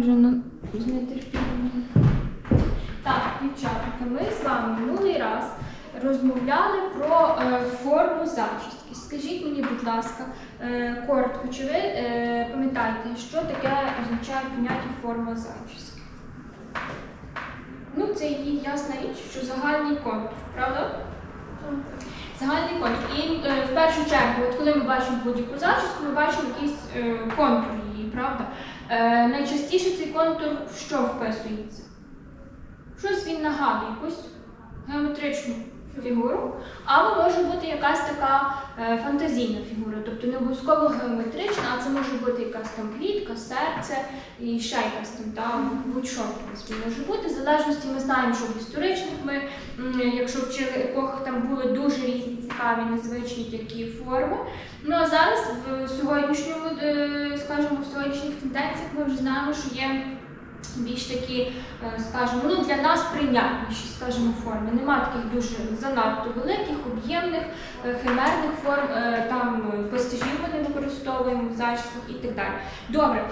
вже на з нетерпінням. Так, дівчатка, ми з вами минулий раз розмовляли про е, форму зачіски. Скажіть мені, будь ласка, е, коротко, чи ви е, пам'ятаєте, що таке означає поняття форма зачіски? Ну, це її ясна річ, що загальний контур, правда? Загальний контур. І е, в першу чергу, от коли ми бачимо будь-яку зачіску, ми бачимо якийсь е, контур її, правда? Е, найчастіше цей контур в що вписується? Щось він нагадує, якусь геометричну фігуру, або може бути якась така е, фантазійна фігура, тобто не обов'язково геометрична, а це може бути якась там квітка, серце і ще якась там, там будь-що в принципі може бути. В залежності ми знаємо, що в історичних ми, якщо вчили епохах, там були дуже різні цікаві, незвичні такі форми. Ну а зараз в сьогоднішньому, е, скажімо, в сьогоднішніх тенденціях ми вже знаємо, що є більш такі, е, скажімо, ну для нас прийнятніші, скажімо, форми. Нема таких дуже занадто великих, об'ємних, е, химерних форм, е, там пастежів ми не використовуємо в зачісках і так далі. Добре,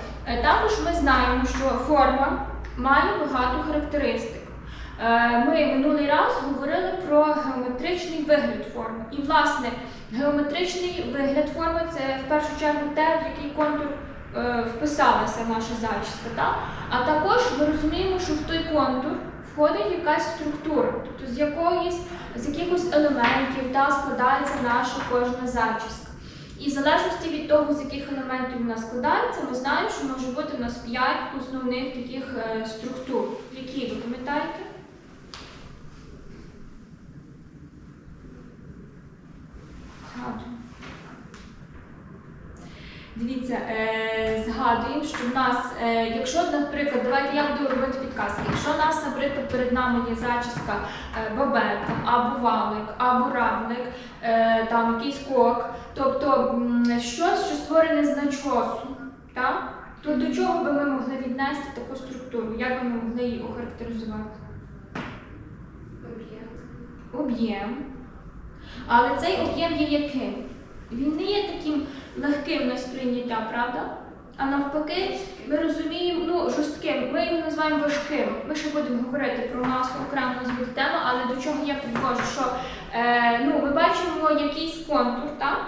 також ми знаємо, що форма має багато характеристик. Ми минулий раз говорили про геометричний вигляд форми. І, власне, геометричний вигляд форми це в першу чергу те, в який контур вписалася наша зачіска. Так? А також ми розуміємо, що в той контур входить якась структура, тобто з якоїсь з якихось елементів та складається наша кожна зачіска. І в залежності від того, з яких елементів вона складається, ми знаємо, що може бути у нас п'ять основних таких е, структур. Які ви пам'ятаєте? Згадуємо. Дивіться, е, згадуємо, що в нас, е, якщо, наприклад, давайте я буду робити підказки. Якщо у нас, наприклад, перед нами є зачіска е, бабета, або валик, або равлик, е, там якийсь кок, тобто м, щось, що створене з начосу, так? то до чого би ми могли віднести таку структуру? Як би ми могли її охарактеризувати? Об'єм. Об'єм. Але цей об'єм є яким? Він не є таким легким на сприйняття, правда? А навпаки, ми розуміємо, ну, жорстким, ми його називаємо важким. Ми ще будемо говорити про масу окремо нас тема, але до чого я підвожу, що е, ну, ми бачимо якийсь контур, так?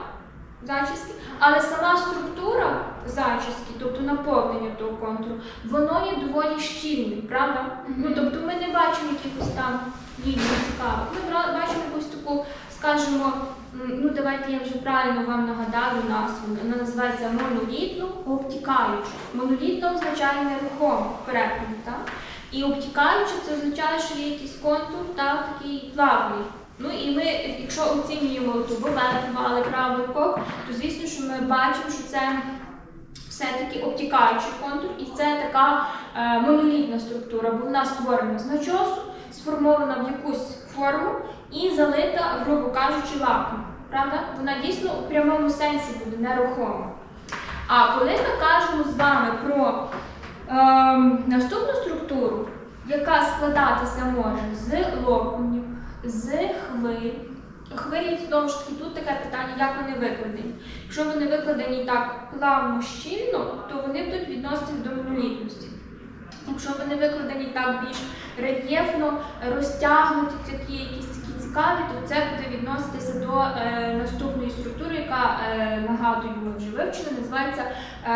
Зачіски, але сама структура зачіски, тобто наповнення того контуру, воно є доволі щільним, правда? Ну, тобто ми не бачимо якихось там ліній цікавих. Ми бачимо якусь таку, скажімо, ну давайте я вже правильно вам нагадаю назву. Вона називається монолітно обтікаюча. Монолітно означає нерухомо в так? І обтікаюча це означає, що є якийсь контур та такий плавний. Ну і ми, якщо оцінюємо ту бобет, правий кок, то звісно, що ми бачимо, що це все-таки обтікаючий контур, і це така е, монолітна структура, бо вона створена з начосу, сформована в якусь форму і залита, грубо кажучи, лаком. Правда? Вона дійсно у прямому сенсі буде нерухома. А коли ми кажемо з вами про ем, наступну структуру, яка складатися може з локонів, з хвиль. Хвилі, знову ж таки, тут таке питання, як вони викладені. Якщо вони викладені так плавно щільно, то вони будуть відноситися до монолітності. Якщо вони викладені так більш рельєфно, розтягнуті, такі якісь такі цікаві, то це буде відноситися до е, наступної структури, яка е, нагадую, ми вже вивчили, називається е,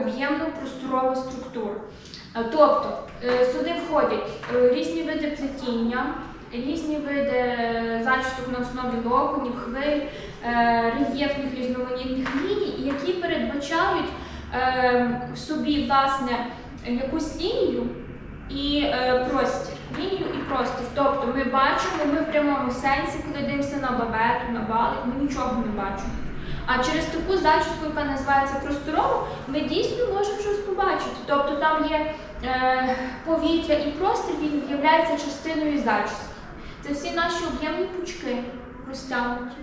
об'ємно-просторова структура. Е, Тобто е, сюди входять е, різні види плетіння, різні види зачісок на основі локонів, хвиль, рельєфних різноманітних ліній, які передбачають е, в собі власне якусь лінію і е, простір. Лінію і простір. Тобто ми бачимо, ми в прямому сенсі, коли дивимося на бабету, на валик, ми нічого не бачимо. А через таку зачіску, яка називається просторово, ми дійсно можемо щось побачити. Тобто там є е, повітря і простір, він є частиною зачіски. Це всі наші об'ємні пучки розтягнуті.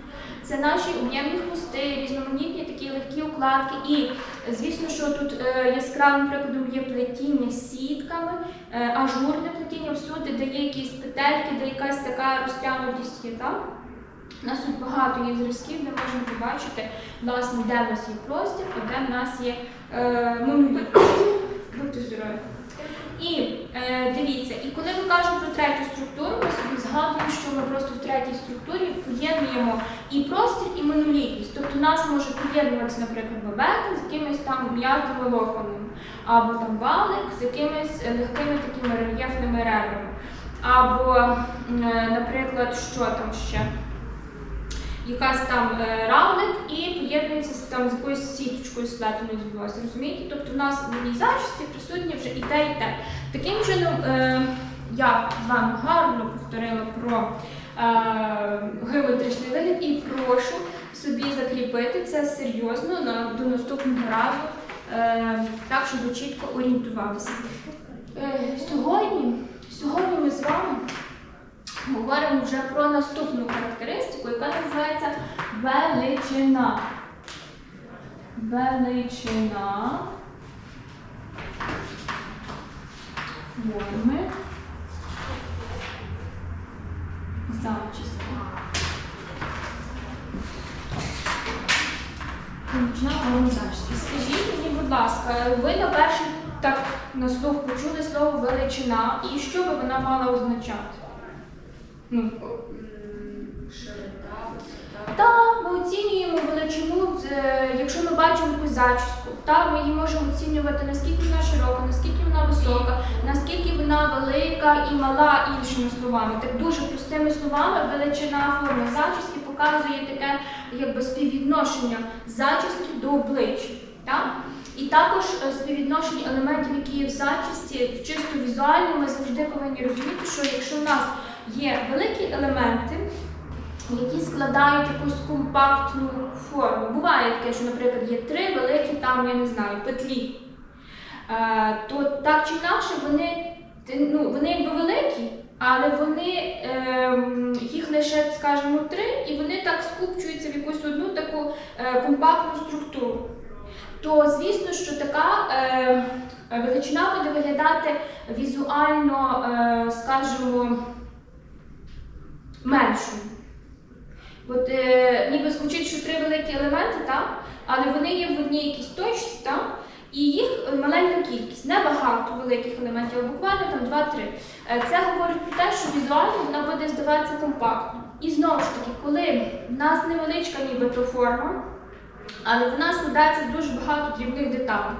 Це наші об'ємні хвости, різноманітні такі легкі укладки. І звісно, що тут е, яскравим прикладом є плетіння з сітками, е, ажурне плетіння всюди, де є якісь петельки, де якась така розтягнутість є. Так? У нас тут багато є зразків, де можемо побачити, власне, де в нас є простір, а де в нас є е. Будьте здорові. коли ми кажемо про третю структуру, ми собі згадуємо, що ми просто в третій структурі поєднуємо і простір, і монолітність. Тобто нас може поєднуватися, наприклад, бабека з якимись там м'якими локонами, або там валик з якимись легкими такими рельєфними ребрами. Або, е, наприклад, що там ще? Якась там е, равлик і поєднується там з якоюсь сіточкою сплетеною з волосся. Розумієте? Тобто у нас в одній зачісті присутнє вже і те, і те. Таким чином, е, я з вами гарно повторила про геометричний вигляд і прошу собі закріпити це серйозно на, до наступного разу, е, так, щоб ви чітко орієнтувалися. Е, сьогодні, сьогодні ми з вами говоримо вже про наступну характеристику, яка називається величина. Величина форми форми. Скажіть мені, будь ласка, ви на перший так на слух почули слово величина, і що би вона мала означати? Ну, Широта, висота. Так, ми оцінюємо величину, якщо бачимо якусь зачіску. Так, ми її можемо оцінювати, наскільки вона широка, наскільки вона висока, наскільки вона велика і мала, іншими словами. Так дуже простими словами, величина форми зачіски показує таке якби співвідношення зачіски до обличчя. Так? І також е, співвідношення елементів, які є в зачісті, чисто візуально, ми завжди повинні розуміти, що якщо в нас є великі елементи, які складають якусь компактну форму. Буває таке, що, наприклад, є три великі там, я не знаю, петлі. Е, то так чи інакше вони, ну, вони якби великі, але вони ем, їх лише, скажімо, три, і вони так скупчуються в якусь одну таку е, компактну структуру. То звісно, що така е, величина буде виглядати візуально, е, скажімо, меншою. От е, ніби звучить, що три великі елементи, так? але вони є в одній якійсь точці, так? і їх маленька кількість, небагато великих елементів, а буквально там 2-3. Е, Це говорить про те, що візуально вона буде здаватися компактно. І знову ж таки, коли в нас невеличка нібито форма, але в нас складається з дуже багато дрібних деталей.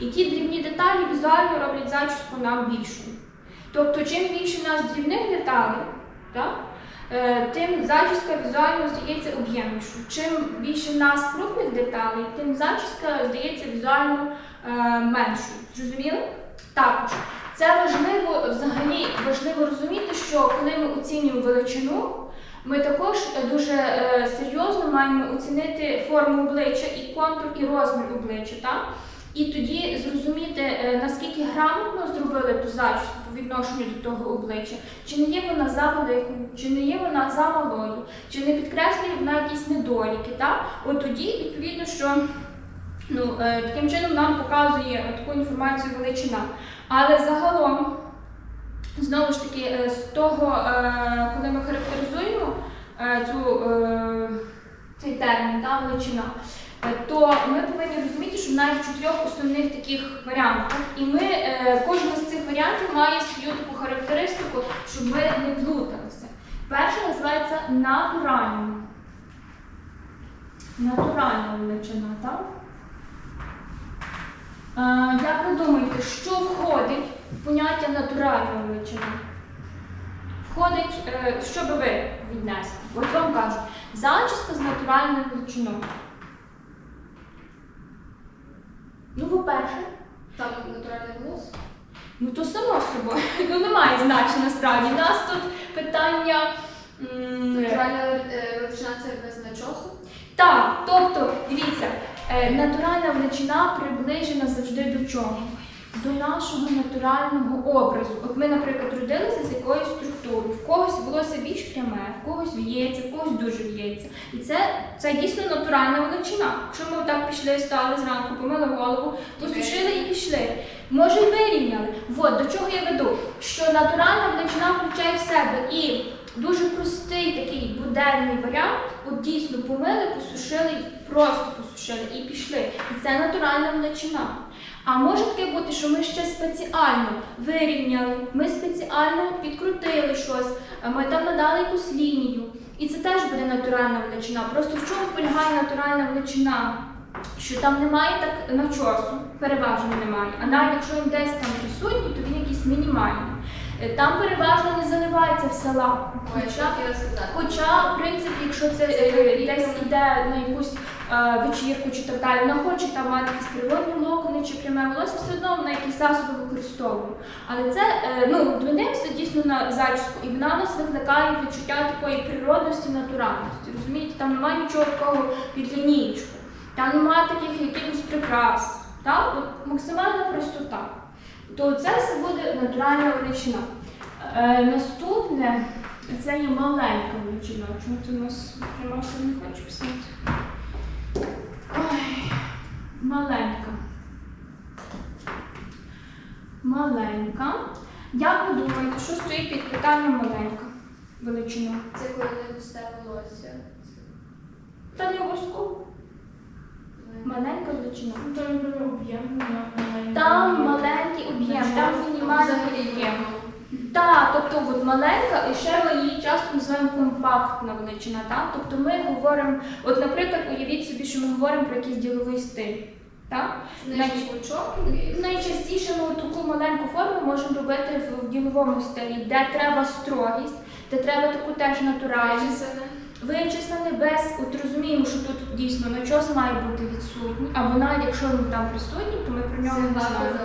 І ті дрібні деталі візуально роблять зачіску нам більшою. Тобто, чим більше у нас дрібних деталей, так? Е, тим зачіска візуально здається об'ємнішою. Чим більше в нас крупних деталей, тим зачіска здається візуально е, меншою. Зрозуміли? Також це важливо взагалі важливо розуміти, що коли ми оцінюємо величину, ми також дуже е, серйозно маємо оцінити форму обличчя і контур, і розмір обличчя. Так? І тоді зрозуміти, наскільки грамотно зробили ту зачіску відношенню до того обличчя, чи не є вона за великою, чи не є вона за малою, чи не підкреслює вона якісь недоліки. Так? От тоді, відповідно, що ну, е, таким чином нам показує таку інформацію величина. Але загалом, знову ж таки, е, з того, е, коли ми характеризуємо цю, цей термін, та, величина, то ми повинні розуміти, що вона є чотирьох основних таких варіантах. І ми, е, кожен з цих варіантів має свою таку характеристику, щоб ми не плуталися. Перша називається натуральна. Натуральна величина, так? Е, Як ви думаєте, що входить в поняття натуральна величина? Входить, е, що би ви віднесли? От вам кажу, зачіска з натуральною величиною. Ну, по-перше, Там натуральний голос. ну то само собою. Ну немає значення насправді. У нас тут питання. Натуральна е, величина це без начосу. Так, тобто, дивіться, е, натуральна величина приближена завжди до чого? До нашого натурального образу. От ми, наприклад, родилися з якоюсь структурою. В когось волосся більш пряме, в когось віється, в когось дуже віється. І це, це дійсно натуральна величина. Якщо ми отак пішли, стали зранку, помили голову, посушили і пішли. Може, вирівняли. От до чого я веду? Що натуральна величина включає в себе і дуже простий такий буденний варіант. От дійсно помили, посушили, просто посушили і пішли. І це натуральна величина. А може таке бути, що ми ще спеціально вирівняли, ми спеціально підкрутили щось, ми там надали якусь лінію. І це теж буде натуральна величина. Просто в чому полягає натуральна величина? Що там немає так начосу, переважно немає. А навіть якщо він десь там присутній, то він якийсь мінімальний. Е, Там переважно не заливається все лаком. Хоча. Хоча, в принципі, якщо це е, десь йде на якусь вечірку чи так далі, вона хоче там мати якісь природні локони чи пряме волосся, все одно вона якісь засоби використовує. Але це е, ну дивимося дійсно на зачіску, і вона нас викликає відчуття такої природності, натуральності. Розумієте, там немає нічого такого під лінієчку, там немає таких якихось прикрас. Так? Максимальна простота. То це все буде натуральна величина. Е, наступне це є маленька величина. Чому ти у нас прямо не хочу писати? Маленька. Маленька. Як ви думаєте, що стоїть під питанням маленька величина? Це коли не густе волосся. Та не обов'язково. Маленька величина. Там маленький об'єм, там мінімальний об'єм. Так, тобто от маленька, і ще ми її часто називаємо компактна величина. Так? Тобто ми говоримо, от, наприклад, уявіть собі, що ми говоримо про якийсь діловий стиль. Так? Найчастіше ми таку маленьку форму можемо робити в, діловому стилі, де треба строгість, де треба таку теж натуральність. Вичислений без, от розуміємо, що тут дійсно начос має бути відсутній, або навіть якщо він там присутній, то ми про нього не знаємо.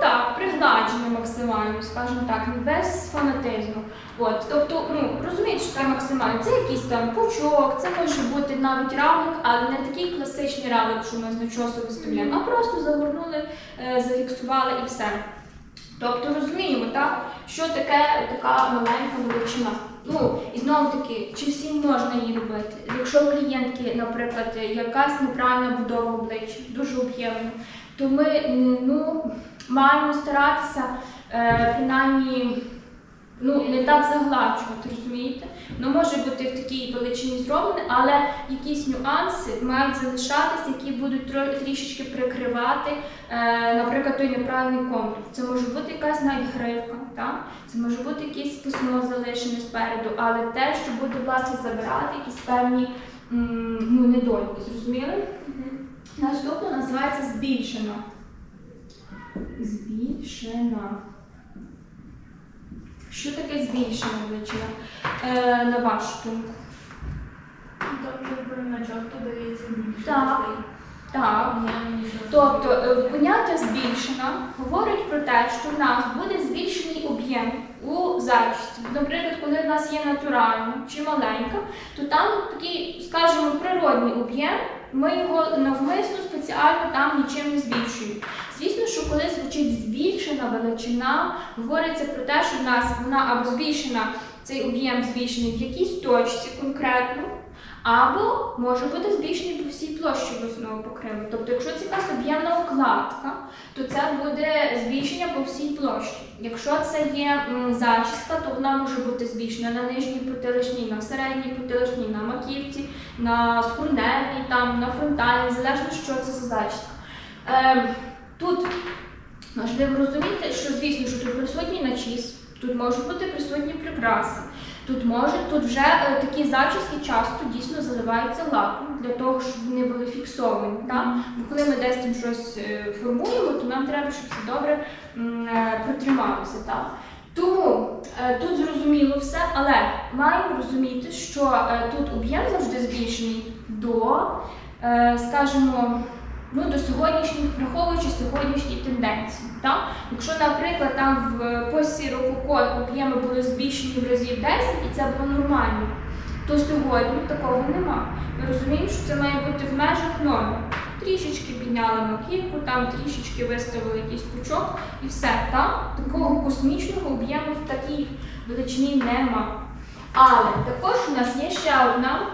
Так, пригладжений максимально, скажімо так, без фанатизму. От, тобто, ну розумієте, що це максимально. Це якийсь там пучок, це може бути навіть равлик, але не такий класичний равлик, що ми з начосу виставляємо, а просто загорнули, е, зафіксували і все. Тобто розуміємо, так, що таке така маленька величина. Ну, і знову таки, чи всім можна її робити? Якщо у клієнтки, наприклад, якась неправильна будова обличчя, дуже об'ємна, то ми ну, маємо старатися е, принаймні ну, не так загладжувати, розумієте? Воно може бути в такій величині зроблене, але якісь нюанси мають залишатися, які будуть тро- трішечки прикривати, е, наприклад, той неправильний контур. Це може бути якась навіть гривка, так? це може бути якийсь письмо залишене спереду, але те, що буде власне забирати якісь певні м, ну, недоліки, зрозуміли? Наступна називається збільшена. Збільшена. Що таке збільшена величина? Е, на вашу думку? Тобто більше. Так. Тобто е, поняття збільшена говорить про те, що в нас буде збільшений об'єм у зачісті. Наприклад, коли в нас є натуральна чи маленька, то там такий, скажімо, природний об'єм, ми його навмисно спеціально там нічим не збільшуємо. Звісно, що коли звучить збільшена величина, говориться про те, що в нас вона або збільшена, цей об'єм збільшений в якійсь точці конкретно, або може бути збільшений по всій площі восьмого покриву. Тобто, якщо це якась об'ємна укладка, то це буде збільшення по всій площі. Якщо це є зачіска, то вона може бути збільшена на нижній потиличній, на середній потиличній, на маківці, на скурневій, там, на фронтальній, залежно що це за зачіска. Ем, тут важливо розуміти, що звісно, що тут присутній начіс, тут можуть бути присутні прикраси. Тут може, тут вже е, такі зачіски часто дійсно заливаються лаком для того, щоб вони були фіксовані. Так? Бо коли ми десь там щось е, формуємо, то нам треба, щоб це добре е, протрималося. Так? Тому е, тут зрозуміло все, але маємо розуміти, що е, тут об'єм завжди збільшений до, е, скажімо, ну, до сьогоднішніх, враховуючи сьогоднішні тенденції. Так? Якщо, наприклад, там в посі рококо об'єми були збільшені в разів 10 і це було нормально, то сьогодні такого нема. Ми розуміємо, що це має бути в межах норми. Трішечки підняли маківку, там трішечки виставили якийсь пучок і все. Так? Такого космічного об'єму в такій величині нема. Але також у нас є ще одна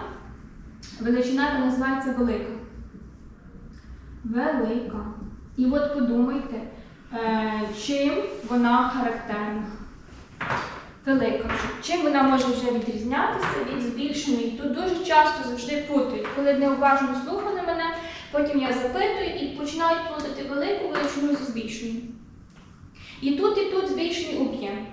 величина, яка називається велика. Велика. І от подумайте, е, чим вона характерна. Велика. Чим вона може вже відрізнятися від збільшеної? Тут дуже часто завжди путають. Коли неуважно слухали мене, Потім я запитую і починають плутати велику величину зі збільшеною. І тут, і тут збільшений об'єм.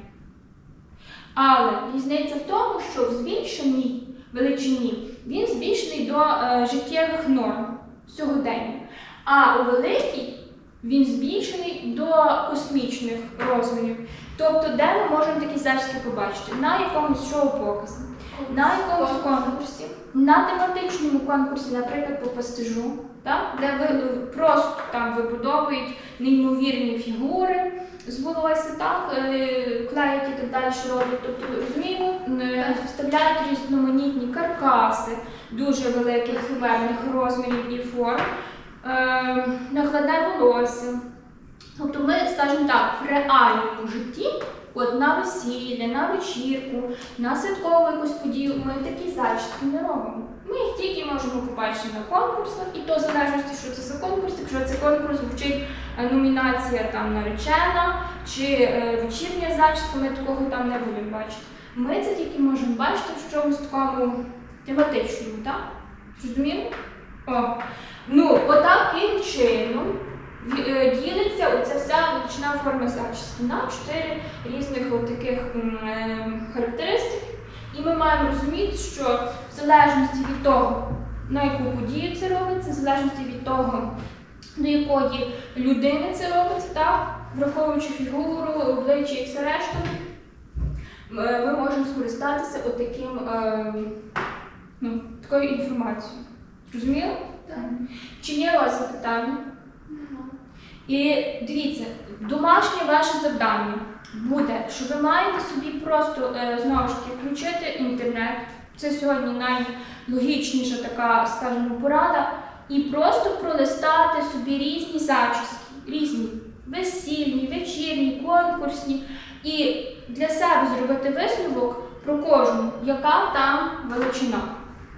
Але різниця в тому, що в збільшеній величині він збільшений до е, життєвих норм сьогодення. А у великій він збільшений до космічних розмірів. Тобто, де ми можемо такі зачіски побачити? На якомусь шоу-показі, на якомусь конкурсі, на тематичному конкурсі, наприклад, по пастижу, так? де ви е, просто там вибудовують неймовірні фігури з волосся, так, е, клеять і так далі роблять. Тобто, розуміємо, е, вставляють різноманітні каркаси дуже великих химерних розмірів і форм, накладне волосся. Тобто ми, скажімо так, в реальному житті, от на весілля, на вечірку, на святкову якусь подію, ми такі зачіски не робимо. Ми їх тільки можемо побачити на конкурсах, і то в залежності, що це за конкурс. Якщо це конкурс звучить е, номінація там наречена чи е, вечірня зачіска, ми такого там не будемо бачити. Ми це тільки можемо бачити в чомусь такому тематичному, так? Зрозуміло? О. Ну, отаким чином е, ділиться оця вся величина форми зачіски на чотири різних таких м, е, характеристики. І ми маємо розуміти, що в залежності від того, на яку подію це робиться, в залежності від того, до якої людини це робиться, так, враховуючи фігуру, обличчя і все решта, е, ми можемо скористатися отаким, е, ну, такою інформацією. Зрозуміло? Так. Чи є у вас запитання? І дивіться, домашнє ваше завдання буде, що ви маєте собі просто е, знову ж таки включити інтернет. Це сьогодні найлогічніша така, скажімо, порада. І просто пролистати собі різні зачіски, різні весільні, вечірні, конкурсні. І для себе зробити висновок про кожну, яка там величина.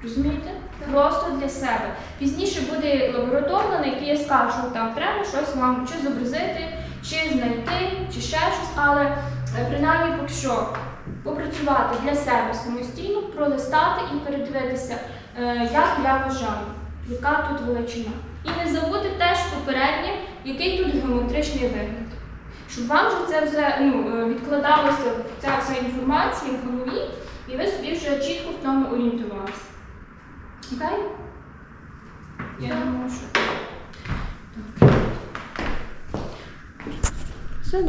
Розумієте? Просто для себе. Пізніше буде лабораторна, на якій я скажу, там треба щось вам чи зобразити, чи знайти, чи ще щось, але е, принаймні поки що попрацювати для себе самостійно, пролистати і передивитися, е, як я вважаю, яка тут величина. І не забути теж попереднє, який тут геометричний вигляд. Щоб вам вже це все ну, е, відкладалося, ця вся інформація в голові, і ви собі вже чітко в тому орієнтувалися. Я думаю, що.